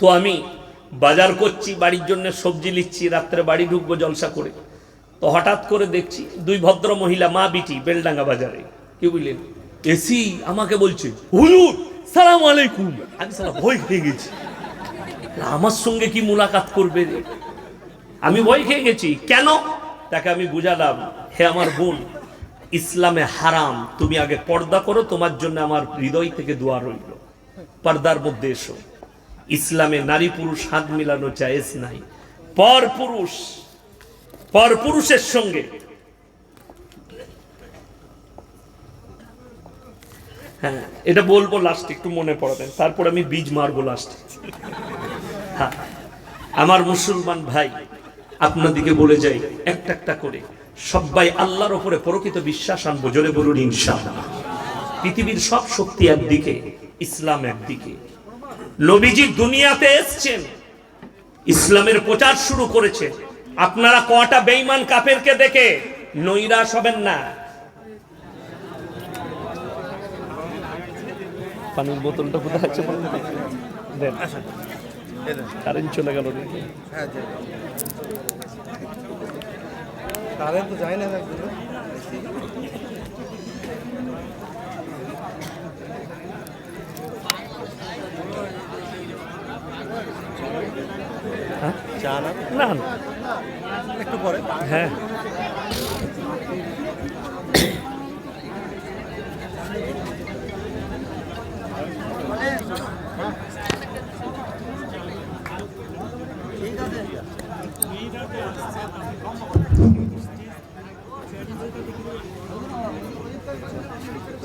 তো আমি বাজার করছি, বাড়ির জন্য সবজি লিখছি রাত্রে বাড়ি ঢুকবো জলসা করে। তো হঠাৎ করে দেখছি দুই ভদ্র মহিলা, মা বিটি, বেলডাঙ্গা বাজারে। কি বুঝলেন? এসি আমাকে বলছে, হুজুর, সালাম আলাইকুম। আমি সালা ভয় খেয়ে গেছি। আমার সঙ্গে কি মুলাকাত করবে আমি ভয় খেয়ে গেছি। কেন? তাকে আমি বুঝালাম, হে আমার বোন, ইসলামে হারাম। তুমি আগে পর্দা করো, তোমার জন্য আমার হৃদয় থেকে দোয়া রইল। পর্দার মধ্যে এসো। ইসলামে নারী পুরুষ হাত মিলানো জায়েজ নাই। পর পুরুষ, পর পুরুষের সঙ্গে। হ্যাঁ এটা বলব লাস্ট একটু মনে পড়াবেন। তারপর আমি বীজ মারবো লাস্ট হ্যাঁ আমার মুসলমান ভাই, আপনাদিকে বলে যাই, একটা একটা করে। সবাই আল্লাহর ওপরে প্রকৃত বিশ্বাস আনব, জোরে বলুন ইনশাআল্লাহ। পৃথিবীর সব শক্তি একদিকে, ইসলাম একদিকে। নবীজি দুনিয়াতে এসছেন। ইসলামের প্রচার শুরু করেছে। আপনারা কটা বেঈমান কাফেরকে দেখে নৈরাশ হবেন না? পানির বোতলটা কোথায় আছে কারেন্ট চলে গেল কারেন্ট তো যায় না হ্যাঁ? না? একটু পরে। হ্যাঁ।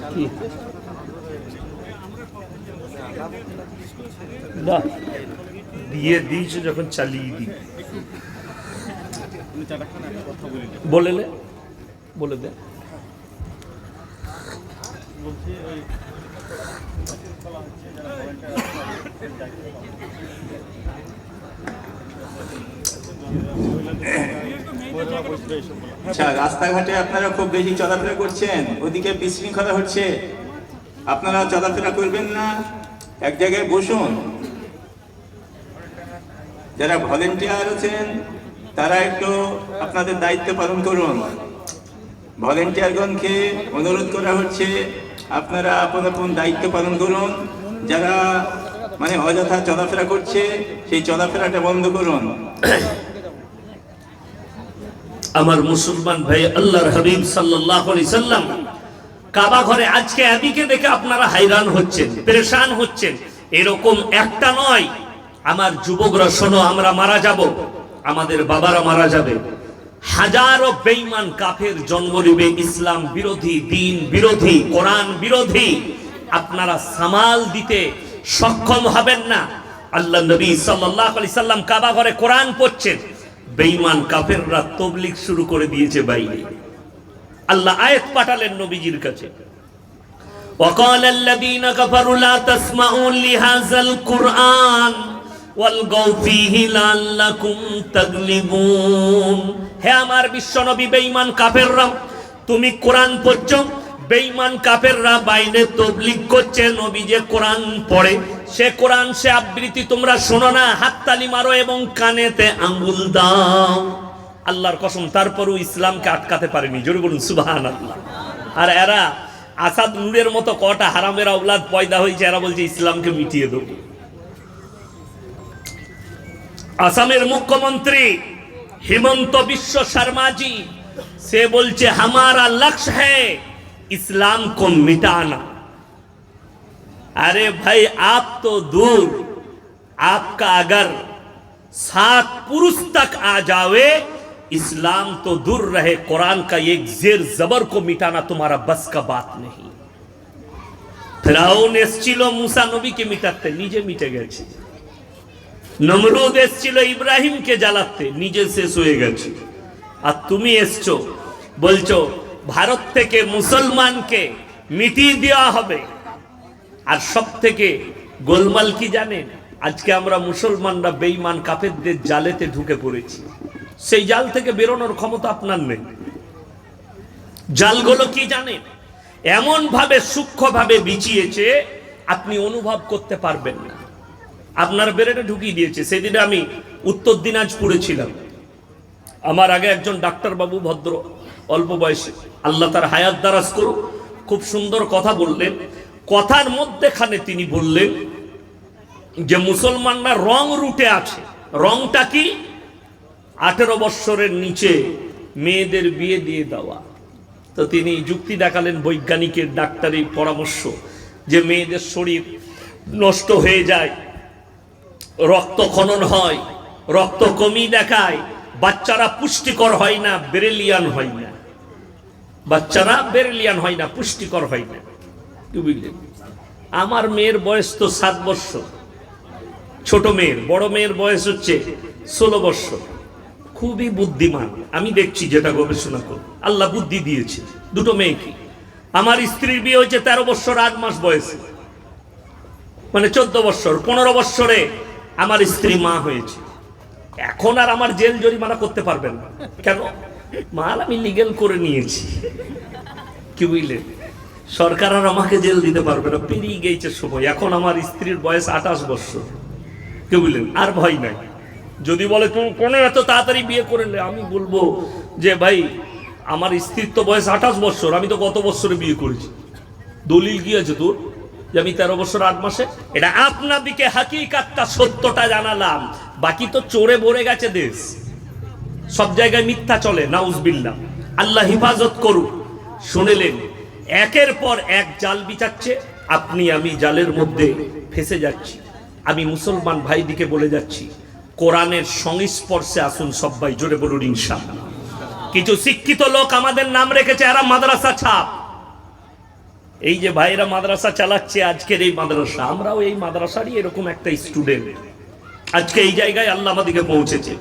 কি? বাহ, দিয়ে দিয়েছে যখন চালিয়ে দিই বলে বলে দে। আচ্ছা রাস্তাঘাটে আপনারা খুব বেশি চলাফেরা করছেন, ওদিকে বিশৃঙ্খলা হচ্ছে। আপনারা চলাফেরা করবেন না, এক জায়গায় বসুন। যারা ভলেন্টিয়ার আছেন, তারা একটু আপনাদের দায়িত্ব পালন করুন। ভলেন্টিয়ারগণকে অনুরোধ করা হচ্ছে, আপনারা আপন আপন দায়িত্ব পালন করুন। যারা মানে অযথা চলাফেরা করছে, সেই চলাফেরাটা বন্ধ করুন। আমার মুসলমান ভাই, আল্লাহর হাবিব সাল্লাল্লাহু আলাইহি সাল্লাম, কাবা ঘরে আজকে এদিকে দেখে আপনারা হাইরান হচ্ছেন, পেরেশান হচ্ছেন। এরকম একটা নয় আমার যুবকরা শোনো আমরা মারা যাব আমাদের বাবারা মারা যাবে হাজারো বেঈমান কাফের জন্ম নিবে ইসলাম বিরোধী দিন বিরোধী কোরআন বিরোধী আপনারা সামাল দিতে সক্ষম হবেন না আল্লাহ নবী সাল্লাল্লাহু আলাইহি সাল্লাম কাবা ঘরে কোরআন পড়ছেন বেঈমান কাফেররা তবলিগ শুরু করে দিয়েছে বাইরে আল্লাহ আয়াত পাঠালেন নবীজির কাছে وقال الذين كفروا لا تسمعوا لهذا القرآن ওয়ালগাউ ফিহি লাআল্লাকুম তাগলিবুন। হে আমার বিশ্বনবী বেঈমান কাফেররা, তুমি কোরআন পড়ছ, বেঈমান কাফেররা বাইরে তবলিগ করছে, নবী যে কোরআন পড়ে, সে কোরআন, সে আবৃত্তি তোমরা শোনো না, হাততালি মারো এবং কানেতে আঙ্গুল দাও। আল্লাহর কসম, তারপরও ইসলামকে আটকাতে পারেনি। জোরে বলুন সুবাহান আল্লাহ আর এরা আসাদ নূরের মতো কটা হারামের অবলাদ পয়দা হয়েছে, এরা বলছে, ইসলামকে মিটিয়ে দেবো। আসামের মুখ্যমন্ত্রী হিমন্ত বিশ্ব শর্মাজি সে বলছে हमारा लक्ष्य है इस्लाम को मिटाना अरे भाई आप तो दूर आपका अगर सात पुरुष तक आ जावे इस्लाम तो दूर रहे कुरान का एक जेर जबर को मिटाना तुम्हारा बस का बात नहीं ফেরাউন এসছিল মুসা নবীকে মিটাতে নিজে মিটে গেছে নমরুদ এসছিল ইব্রাহিমকে জ্বালাতে, নিজে শেষ হয়ে গেছে। আর তুমি এসছো, বলছো, ভারত থেকে মুসলমানকে মিটিয়ে দেওয়া হবে। আর সব থেকে গোলমাল কি জানেন? আজকে আমরা মুসলমানরা বেঈমান কাফেরদের জালেতে ঢুকে পড়েছি। সেই জাল থেকে বেরোনোর ক্ষমতা আপনার নেই। জালগুলো কি জানেন? এমন ভাবে সূক্ষ্মভাবে বিছিয়েছে, আপনি অনুভব করতে পারবেন না। আপনার বেরেটে ঢুকিয়ে দিয়েছে। সেদিনে আমি উত্তর দিনাজপুরে ছিলাম। আমার আগে একজন ডাক্তারবাবু, ভদ্র, অল্প বয়সে। আল্লাহ তার হায়াত দারাজ করুক। খুব সুন্দর কথা বললেন। কথার মধ্যেখানে তিনি বললেন যে, মুসলমানরা রং রুটে আছে। রংটা কি? আঠেরো বৎসরের নিচে মেয়েদের বিয়ে দিয়ে দেওয়া। তো তিনি যুক্তি দেখালেন বৈজ্ঞানিকের ডাক্তারি পরামর্শ যে, মেয়েদের শরীর নষ্ট হয়ে যায়। রক্ত খনন হয়, রক্ত কমি দেখায়, বাচ্চারা পুষ্টিকর হয় না, বেরেলিয়ান হয় না। বাচ্চারা বেরেলিয়ান হয় না, পুষ্টিকর হয় না। কি আমার মেয়ের বয়স তো সাত বছর। ছোট মেয়ের, বড় মেয়ের বয়স হচ্ছে ষোলো বছর। খুবই বুদ্ধিমান। আমি দেখছি যেটা গবেষণা কর আল্লাহ বুদ্ধি দিয়েছে। দুটো মেয়েকে আমার স্ত্রীর বিয়ে হয়েছে তেরো বছর, আট মাস বয়সে। মানে চোদ্দ বছর, পনেরো বছরে আমার স্ত্রী মা হয়েছে। এখন আর আমার জেল জরিমানা করতে পারবেন না। কেন? মাল আমি লিগেল করে নিয়েছি। কি বুঝলেন সরকার আর আমাকে জেল দিতে পারবে না, পেরিয়ে গেছে সময়। এখন আমার স্ত্রীর বয়স আঠাশ বছর। কি বুঝলেন আর ভয় নাই। যদি বলে, তুমি কোনো এত তাড়াতাড়ি বিয়ে করলে আমি বলব যে, ভাই, আমার স্ত্রীর তো বয়স আঠাশ বছর। আমি তো গত বছরে বিয়ে করেছি। দলিল কি আছে তোর? আমি তেরো বছর, আট মাসে। এটা আপনাদিকে হাকিকাতটা, সত্যটা জানালাম। বাকি তো চোরে ভরে গেছে দেশ। সব জায়গায় মিথ্যা চলে নাউজবিল্লা আল্লাহ হিফাজত করুক। শুনেলেন, একের পর এক জাল বিচাচ্ছে। আপনি, আমি জালের মধ্যে ফেসে যাচ্ছি। আমি মুসলমান ভাইদিকে বলে যাচ্ছি, কোরআনের সংস্পর্শে আসুন সবাই, জোরে বলুন ইনশাআল্লাহ। কিছু শিক্ষিত লোক আমাদের নাম রেখেছে, এরা মাদ্রাসা ছাপ এই যে ভাইরা মাদ্রাসা চালাচ্ছে, আজকের এই মাদ্রাসা, আমরাও এই মাদ্রাসারই এরকম একটা স্টুডেন্ট আজকে এই জায়গায় আল্লাহ আমাদেরকে পৌঁছেছে।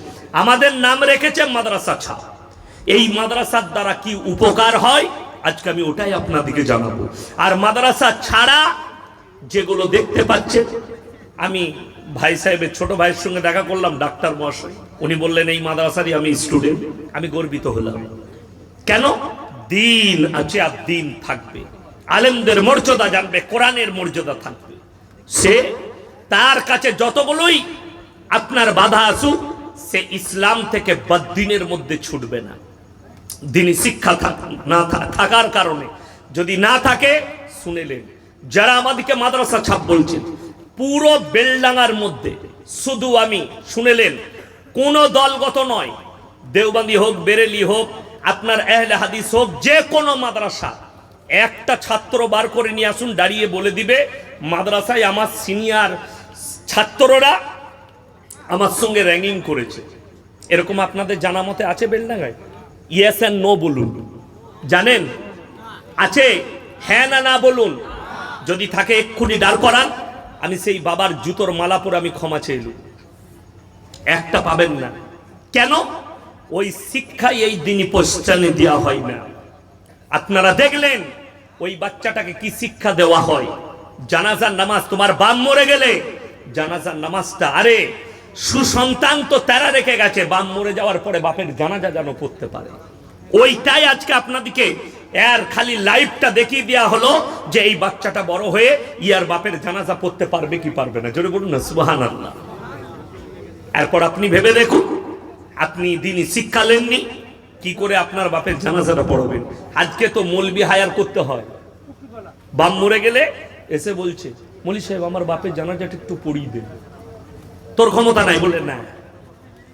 আমাদের নাম রেখেছে মাদ্রাসা ছা এই মাদ্রাসার দ্বারা কি উপকার হয়? আজকে আমি ওটাই আপনাদেরকে জানাব। আর মাদ্রাসা ছাড়া যেগুলো দেখতে পাচ্ছেন, আমি ভাই সাহেবের ছোট ভাইয়ের সঙ্গে দেখা করলাম, ডাক্তার মহাশয়। উনি বললেন, এই মাদ্রাসারই আমি স্টুডেন্ট আমি গর্বিত হলাম। কেন? দিন আছে আর দিন থাকবে। আলেমদের মর্যাদা জানবে, কোরআনের মর্যাদা থাকবে। সে তার কাছে যতগুলোই আপনার বাধা আসুক, সে ইসলাম থেকে বদ্দিনের মধ্যে ছুটবে না। দিনই শিক্ষা না থাকার কারণে। যদি না থাকে শুনেলেন যারা আমাদেরকে মাদ্রাসা ছাপ বলছেন, পুরো বেলডাঙ্গার মধ্যে, শুধু আমি শুনেলেন কোন দলগত নয়। দেওবন্দি হোক, বেরেলি হোক, আপনার এহলে হাদিস হোক, যে কোনো মাদ্রাসা একটা ছাত্র বার করে নিয়ে আসুন, দাঁড়িয়ে বলে দিবে, মাদ্রাসায় আমার সিনিয়র ছাত্ররা আমার সঙ্গে র্যাঙ্গিং করেছে। এরকম আপনাদের জানা মতে আছে বেলডাঙ্গায়? ইয়েস অ্যান্ড নো বলুন। জানেন? আছে? হ্যাঁ না না বলুন। যদি থাকে, এক্ষুনি দাঁড় করান। আমি সেই বাবার জুতোর মালা পরে আমি ক্ষমা চেয়েলু একটা পাবেন না। কেন? ওই শিক্ষাই এই দিনই পশ্চানে দেওয়া হয় না। আপনারা দেখলেন ওই বাচ্চাটাকে কি শিক্ষা দেওয়া হয়? জানাজার নামাজ, তোমার বাম মরে গেলে জানাজার নামাজটা, আরে সুসন্তান তো তারা রেখে গেছে বাম মরে যাওয়ার পরে বাপের জানাজা যেন পড়তে পারে। ওইটাই আজকে আপনাদেরকে এর খালি লাইফটা দেখিয়ে দেওয়া হলো যে এই বাচ্চাটা বড় হয়ে ইয়ার বাপের জানাজা পড়তে পারবে কি পারবে না। জোরে বলুন না সুবাহান আল্লাহ এরপর আপনি ভেবে দেখুন, আপনি দিনই শিক্ষা নেননি কি করে আপনার বাপের জানাজাটা পড়বেন? আজকে তো মলবি হায়ার করতে হয়। বাম মরে গেলে এসে বলছে মলি সাহেব, আমার বাপের জানাজাটা একটু পড়িয়ে দেন তোর ক্ষমতা নাই বলে, না।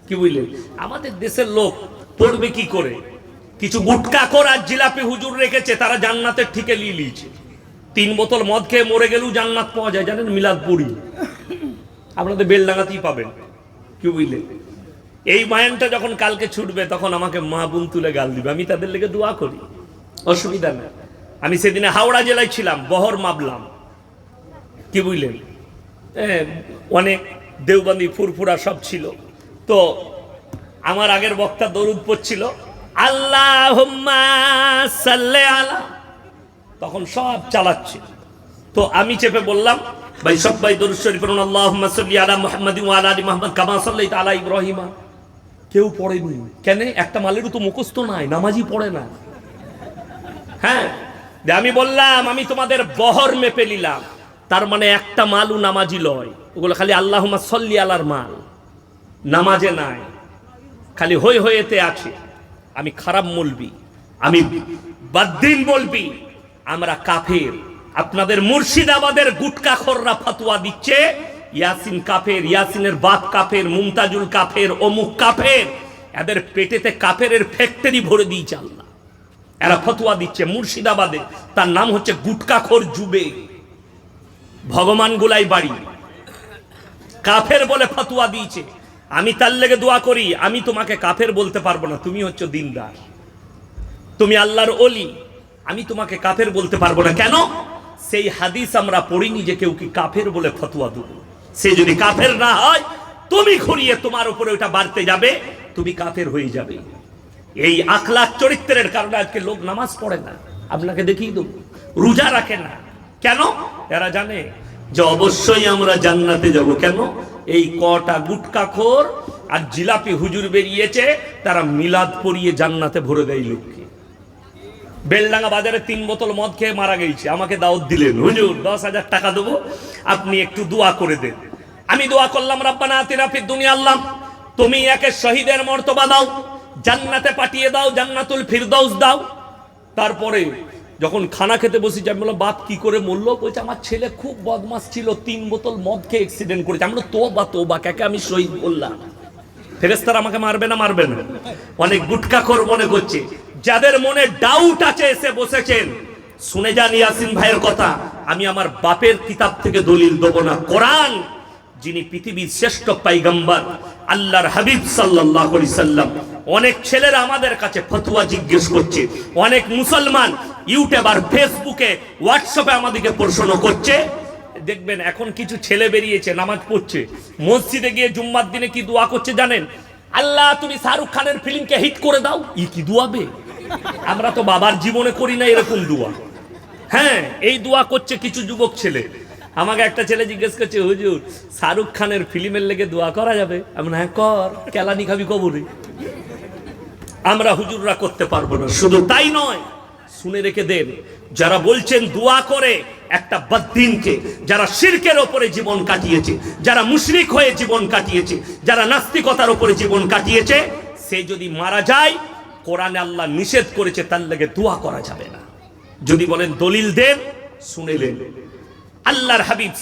কি বুঝলেন? আমাদের দেশের লোক পড়বে কি করে? কিছু গুটকা কর আর জিলাপি হুজুর রেখেছে, তারা জান্নাতের ঠিকে নিয়ে নিয়েছে। তিন বোতল মদ খেয়ে মরে গেলেও জান্নাত পাওয়া যায়, জানেন? মিলাদপুরি। আপনাদের বেল বেলডাঙ্গাতেই পাবেন। কি বুঝলেন? এই মায়ানটা যখন কালকে ছুটবে, তখন আমাকে মা বোন তুলে গাল দিবে। আমি তাদের লেগে দোয়া করি। অসুবিধা নেই। আমি সেদিনে হাওড়া জেলায় ছিলাম, বহর মাবলাম কি বুঝলেন? অনেক দেওবন্দি, ফুরফুরা সব ছিল। তো আমার আগের বক্তা দরুদ পড়ছিল আল্লাহ আলা। তখন সব চালাচ্ছে। তো আমি চেপে বললাম, ভাই সবাই দরুদ শরীফ আল্লাহুম্মা আলা মুহাম্মাদিন ওয়া আলা মুহাম্মাদ কামা সাল্লাইতা আলা ইব্রাহিমা। কেউ পড়েনি। কেন? একটা মালেরও তো মুখস্থ নাই, নামাজই পড়ে না। হ্যাঁ আমি বললাম, আমি তোমাদের বহর মেপে নিলাম। তার মানে একটা মালু নামাজি লয়। ওগুলো খালি আল্লাহ সল্লি আলার মাল। নামাজে নাই। খালি হই হয়েতে আছে। আমি খারাপ বলবি আমি বাদ্দিন বলবি, আমরা কাফের। আপনাদের মুর্শিদাবাদের গুটকাখররা ফাতুয়া দিচ্ছে ইয়াসিন কাফের, ইয়াসিনের বাপ কাফের, মুমতাজুল কাফের, অমুক কাফের। এদের পেটেতে কাফের ফ্যাক্টরি ভরে দিয়েছে আল্লাহ। এরা ফতুয়া দিচ্ছে মুর্শিদাবাদে। তার নাম হচ্ছে গুটকাখোর জুবে। ভগবান গুলাই বাড়ি। কাফের বলে ফতুয়া দিয়েছে। আমি তার লেগে দোয়া করি, আমি তোমাকে কাফের বলতে পারব না, তুমি হচ্ছে দিনদার। তুমি আল্লাহর অলি আমি তোমাকে কাফের বলতে পারব না। কেন? সেই হাদিস আমরা পড়িনি যে কেউ কি কাফের বলে ফতুয়া দেবো। সে যদি কাফের না হয়, তুমি ঘুরিয়ে তোমার উপরে ওটা বাড়তে যাবে, তুমি কাফের হয়ে যাবে। এই আখলাখ চরিত্রের কারণে আজকে লোক নামাজ পড়ে না। আপনাকে দেখিয়ে দেবো। রোজা রাখে না। কেন? এরা জানে যে অবশ্যই আমরা জান্নাতে যাব। কেন? এই কটা গুটকাখোর আর জিলাপি হুজুর বেরিয়েছে, তারা মিলাদ পরিয়ে জান্নাতে ভরে দেয় লোককে। বেলডাঙ্গা বাজারে তিন বোতল মদ খেয়ে মারা গেছে। আমাকে দাওয়াত দিলেন। হুজুর, দশ হাজার টাকা দেবো। আপনি একটু দোয়া করে দেন। আমি দোয়া করলাম, রাব্বানা আতিনা ফিদ দুনিয়া আল্লাহ। তুমি একে শহীদের মর্তবা দাও, জান্নাতে পাঠিয়ে দাও, জান্নাতুল ফিরদৌস দাও। তারপরে যখন খানা খেতে বসেছি, আমি বললাম, বাপ কি করে মরলো? বলছে, আমার ছেলে খুব বদমাস ছিল, তিন বোতল মদ খেয়ে অ্যাক্সিডেন্ট করেছে। আমরা তো বা তো বা কাকে আমি শহীদ বললাম? ফেরেস্তার আমাকে মারবে না মারবে না। অনেক গুটকা গুটকাখোর মনে করছে। যাদের মনে ডাউট আছে, এসে বসেছেন। শুনে যান ইয়াসিন ভাইয়ের কথা, আমি আমার বাপের কিতাব থেকে দলিল দেবো না। কোরআন, যিনি পৃথিবীর শ্রেষ্ঠ পাইগম্বর, আল্লাহর হাবিব আলাইহি সাল্লাম। অনেক ছেলেরা আমাদের কাছে ফতুয়া জিজ্ঞেস করছে। অনেক মুসলমান ইউটিউব আর ফেসবুকে, হোয়াটসঅ্যাপে আমাদেরকে প্রশ্ন করছে। দেখবেন, এখন কিছু ছেলে বেরিয়েছে, নামাজ পড়ছে। মসজিদে গিয়ে জুম্মার দিনে কি দোয়া করছে জানেন? আল্লাহ, তুমি শাহরুখ খানের ফিল্মকে হিট করে দাও। ই কি দোয়াবে আমরা তো বাবার জীবনে করি না এরকম দোয়া। হ্যাঁ এই দোয়া করছে কিছু যুবক ছেলে। আমাকে একটা ছেলে জিজ্ঞেস করছে, হুজুর, শাহরুখ খানের ফিল্মের লেগে দোয়া করা যাবে? আমি হ্যাঁ কর, কেলানি খাবি কবরে। আমরা হুজুররা করতে পারব না। শুধু তাই নয়, শুনে রেখে দেন, যারা বলছেন দোয়া করে, একটা বদ্দিনকে, যারা শিরকের ওপরে জীবন কাটিয়েছে, যারা মুশরিক হয়ে জীবন কাটিয়েছে, যারা নাস্তিকতার ওপরে জীবন কাটিয়েছে, সে যদি মারা যায় কোরআনে আল্লাহ নিষেধ করেছে, তার লেগে দোয়া করা যাবে না। যদি বলেন দলিল দেন শুনেলেন আল্লাহর হাবিব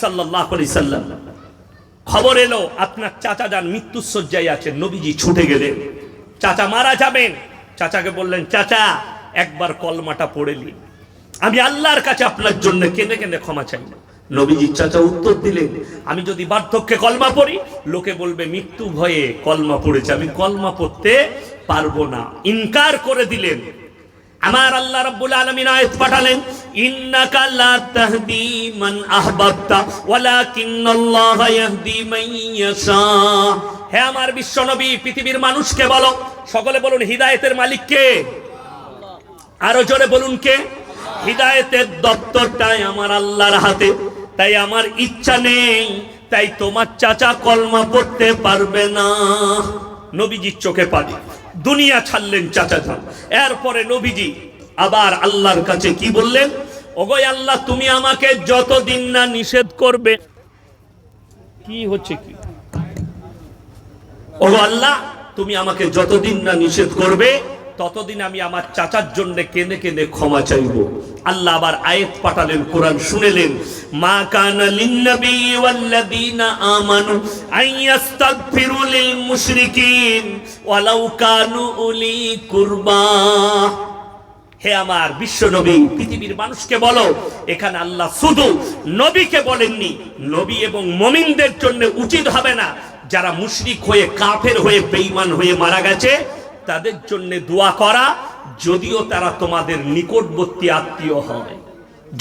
আলাইহি সাল্লাম খবর এলো, আপনার চাচা যান মৃত্যুসজ্জায় আছেন নবীজি ছুটে গেলেন। চাচা মারা যাবেন। চাচাকে বললেন, চাচা, একবার কলমাটা পড়ে পড়েলি আমি আল্লাহর কাছে আপনার জন্য কেঁদে কেঁদে ক্ষমা চাই নবীজি চাচা উত্তর দিলেন, আমি যদি বার্ধক্যে কলমা পড়ি, লোকে বলবে, মৃত্যু ভয়ে কলমা পড়েছে, আমি কলমা পড়তে পারব না। ইনকার করে দিলেন। আমার আল্লাহ রাব্বুল আলামিন আয়াত পাঠালেন, ইন্নাকা লা তাহদি মান আহবাবতা, ওয়ালাকিন্নাল্লাহা ইয়াহদি মান ইয়াশা। হে আমার বিশ্বনবী, পৃথিবীর মানুষকে বলো, সকলে বলুন, হিদায়েতের মালিক কে? আরও জোরে বলুন, কে? হিদায়েতের দপ্তরটাই আমার আল্লাহর হাতে। তাই আমার ইচ্ছা নেই, তাই তোমার চাচা কলমা পড়তে পারবে না। নবীজির চোখে পানি। দুনিয়া ছাড়লেন চাচা যান এরপরে নবীজি আবার আল্লাহর কাছে কি বললেন? ওগো আল্লাহ, তুমি আমাকে যতদিন না নিষেধ করবে। কি হচ্ছে কি? ও আল্লাহ, তুমি আমাকে যতদিন না নিষেধ করবে ততদিন আমি আমার চাচার জন্য কেঁদে কেঁদে ক্ষমা চাইব। আল্লাহ আবার আয়েত পাঠালেন, কোরআন শুনেলেন। মা কানা লিন্নবী ওয়াল্লাযীনা আমানু আইয়াস্তাগফিরু লিল মুশরিকিন ওয়ালাউ কানু উলি কুরবা। হে আমার বিশ্ব নবী, পৃথিবীর মানুষকে বলো, এখানে আল্লাহ শুধু নবীকে বলেননি, নবী এবং মমিনদের জন্য উচিত হবে না, যারা মুশরিক হয়ে, কাফের হয়ে, বেঈমান হয়ে মারা গেছে তাদের জন্য দোয়া করা, যদিও তারা তোমাদের নিকটবর্তী আত্মীয় হয়।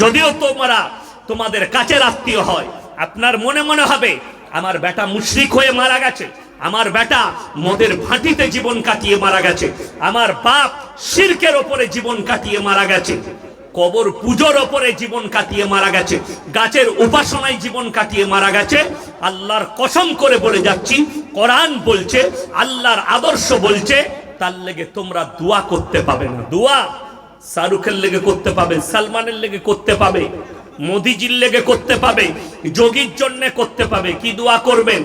যদিও তোমরা তোমাদের কাছের আত্মীয় হয়। আপনার মনে মনে হবে, আমার বেটা মুশরিক হয়ে মারা গেছে, আমার বেটা মদের ভাটিতে জীবন কাটিয়ে মারা গেছে, আমার বাপ শিরকের ওপরে জীবন কাটিয়ে মারা গেছে, কবর পুজোর ওপরে জীবন কাটিয়ে মারা গেছে, গাছের উপাসনায় জীবন কাটিয়ে মারা গেছে, আল্লাহর কসম করে বলে যাচ্ছি, কোরআন বলছে, আল্লাহর আদর্শ বলছে তার লেগে তোমরা দোয়া করতে পাবে না। দোয়া শাহরুখের লেগে করতে পাবে, সালমানের লেগে করতে পাবে, মোদিজির লেগে করতে পাবে, যোগীর জন্য করতে পাবে। কি দোয়া করবেন?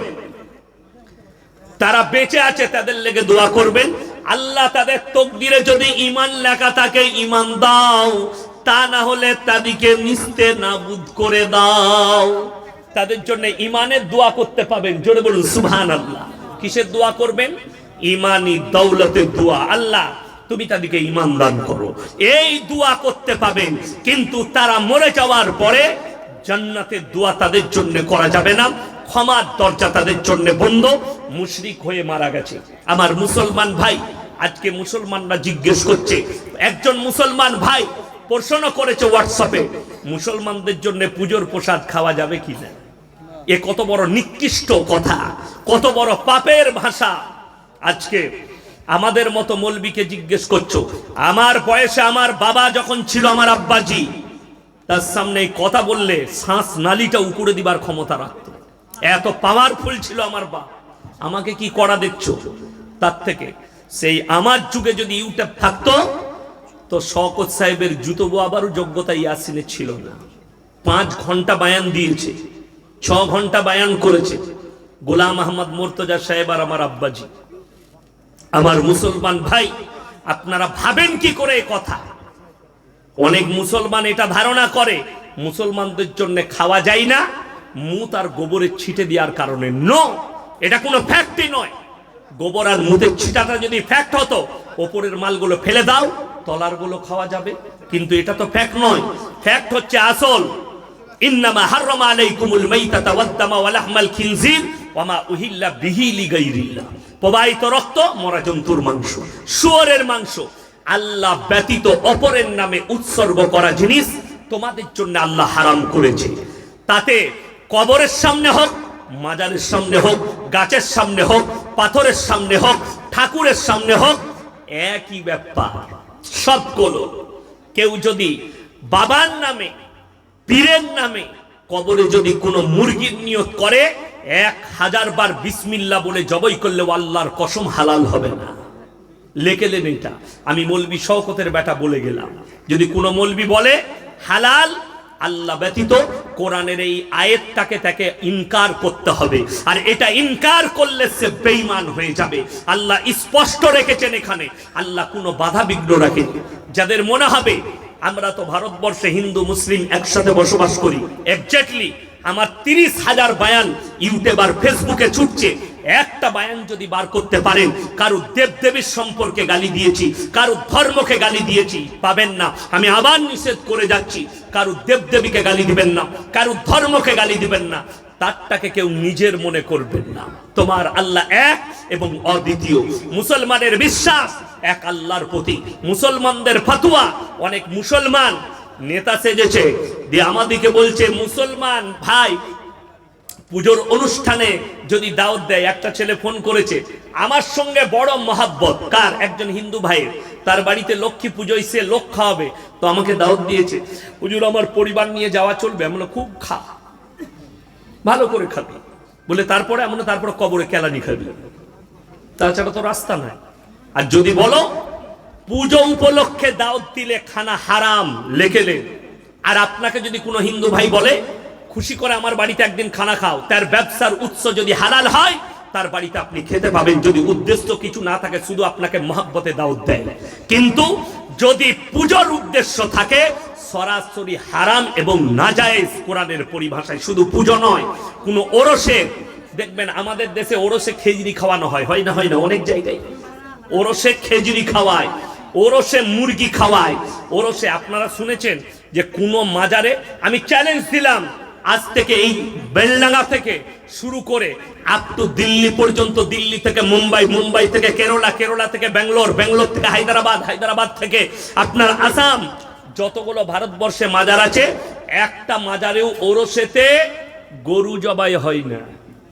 তারা বেঁচে আছে, তাদের লেগে দোয়া করবেন। আল্লাহ তাদের তকদিরে যদি ইমান লেখা থাকে ইমান দাও। তা না হলে তাদেরকে নিস্তে নাবুদ করে দাও। তাদের জন্য ইমানের দোয়া করতে পাবেন। জোরে বলুন সুবহান আল্লাহ কিসের দোয়া করবেন? ইমানি দৌলতের দোয়া। আল্লাহ, তুমি তাদেরকে ইমান দান করো। এই দোয়া করতে পাবেন কিন্তু তারা মরে যাওয়ার পরে জান্নাতের দোয়া তাদের জন্য করা যাবে না, ক্ষমার দরজা তাদের জন্য বন্ধ, মুশরিক হয়ে মারা গেছে। আমার মুসলমান ভাই, আজকে মুসলমানরা জিজ্ঞেস করছে, একজন মুসলমান ভাই প্রশ্ন করেছে হোয়াটসঅ্যাপে মুসলমানদের জন্য পুজোর প্রসাদ খাওয়া যাবে কি না? এ কত বড় নিকৃষ্ট কথা, কত বড় পাপের ভাষা। আজকে আমাদের মতো মলবিকে জিজ্ঞেস করছ, আমার বয়সে আমার বাবা যখন ছিল আমার আব্বাজি, তার সামনে কথা বললে শ্বাস নালিটা উপরে দিবার ক্ষমতা রাখত। এত পাওয়ারফুল ছিল আমার বা আমাকে কি করা দেখছ? তার থেকে সেই আমার যুগে যদি ইউটিউব থাকতো, তো শকত সাহেবের জুতো আবারও যোগ্যতা ইয়াসিনের ছিল না। পাঁচ ঘণ্টা বায়ান দিয়েছে, ছ ঘণ্টা বায়ান করেছে। গোলাম আহমদ মোর্তজা সাহেব আর আমার আব্বাজি। আমার মুসলমান ভাই, আপনারা ভাবেন কি করে কথা? অনেক মুসলমান এটা ধারণা করে, মুসলমানদের জন্য খাওয়া যায় না, মুত আর গোবরে ছিটে দেওয়ার কারণে। নো এটা কোনো ফ্যাক্টই নয়। গোবর আর মুতের ছিটাটা যদি ফ্যাক্ট হতো, ওপরের মালগুলো ফেলে দাও, তলারগুলো খাওয়া যাবে। কিন্তু এটা তো ফ্যাক্ট নয়। ফ্যাক্ট হচ্ছে আসল। ইন্নামা হাররামা আলাইকুমুল মাইতাতা ওয়াদ-দামা ওয়া লাহমাল খিনজির, ওয়া মা উহিল্লা বিহি লিগাইরিল্লাহ। প্রবাহিত রক্ত মরা জন্তুর মাংস। শুয়োরের মাংস। আল্লাহ ব্যতীত অপরের নামে উৎসর্গ করা জিনিস তোমাদের জন্য আল্লাহ হারাম করেছে। তাতে কবরের সামনে হোক, মাজারের সামনে হোক, গাছের সামনে হোক, পাথরের সামনে হোক, ঠাকুরের সামনে হোক, একই ব্যাপার। সবগুলো কেউ যদি বাবার নামে, পীরের নামে কবরে যদি কোনো মুরগির নিয়োগ করে এক হাজার বার বিসমিল্লা বলে জবই করলে আল্লাহর কসম হালাল হবে না। লেখেলেন এটা আমি মলবি শওকতের বেটা বলে গেলাম। যদি কোনো মলবি বলে, হালাল, আল্লাহ ব্যতীত কোরআনের এই আয়াতটাকে তাকে ইনকার করতে হবে। আর এটা ইনকার করলে সে বেঈমান হয়ে যাবে। আল্লাহ স্পষ্ট রেখেছেন এখানে, আল্লাহ কোনো বাধা বিঘ্ন রাখেনি। যাদের মনে হবে, আমরা তো ভারতবর্ষে হিন্দু, মুসলিম একসাথে বসবাস করি এক্স্যাক্টলি আমার তিরিশ হাজার বায়ান ইউটিউব আর ফেসবুকে ছুটছে। একটা বায়ান যদি বার করতে পারেন, কারও দেবদেবীর সম্পর্কে গালি দিয়েছি, কারও ধর্মকে গালি দিয়েছি, পাবেন না। আমি আবার নিষেধ করে যাচ্ছি, কারও দেবদেবীকে গালি দিবেন না, কারও ধর্মকে গালি দিবেন না। তারটাকে কেউ নিজের মনে করবেন না। তোমার আল্লাহ এক এবং অদ্বিতীয়। মুসলমানের বিশ্বাস এক আল্লাহর প্রতি। মুসলমানদের ফতুয়া, অনেক মুসলমান নেতা সেজেছে, দিয়ে আমাদিকে বলছে, মুসলমান ভাই, পুজোর অনুষ্ঠানে যদি দাওয়াত দেয়, একটা ছেলে ফোন করেছে, আমার সঙ্গে বড় মহাব্বত। কার? একজন হিন্দু ভাইয়ের। তার বাড়িতে লক্ষ্মী পুজোয় সে লোক খাওয়াবে, তো আমাকে দাওয়াত দিয়েছে। পুজোর আমার পরিবার নিয়ে যাওয়া চলবে আমরা খুব খা, ভালো করে খাবি। বলে, তারপরে আমরা তারপরে কবরে কেলানি খাবি। তাছাড়া তো রাস্তা নাই। আর যদি বলো পুজো উপলক্ষে দাওয়াত দিলে খানা হারাম, লেখেলে। আর আপনাকে যদি কোনো হিন্দু ভাই বলে, খুশি করে আমার বাড়িতে একদিন খানা খাও, তার ব্যবসার উৎস যদি হালাল হয়, তার বাড়িতে আপনি খেতে পাবেন। যদি উদ্দেশ্য কিছু না থাকে, শুধু আপনাকে মহাব্বতে দাওয়াত দেয়। কিন্তু যদি পুজোর উদ্দেশ্য থাকে, সরাসরি হারাম এবং না নাজায়েজ কোরআনের পরিভাষায় শুধু পুজো নয়, কোনো ওরসে, দেখবেন আমাদের দেশে ওরসে খেজুরি খাওয়ানো হয়। হয় না হয় না, অনেক জায়গায় ওরসে খেজুরি খাওয়ায়। ওরসে মুরগি খাওয়ায়। ওরসে আপনারা শুনেছেন যে কোনো মাজারে আমি চ্যালেঞ্জ দিলাম আজ থেকে এই বেলডাঙ্গা থেকে শুরু করে আপ টু দিল্লি পর্যন্ত, দিল্লি থেকে মুম্বাই মুম্বাই থেকে কেরলা কেরলা থেকে ব্যাঙ্গালোর ব্যাঙ্গালোর থেকে হায়দ্রাবাদ হায়দ্রাবাদ থেকে আপনার আসাম। যতগুলো ভারতবর্ষে মাজার আছে, একটা মাজারেও ওরসেতে গরু জবাই হয় না।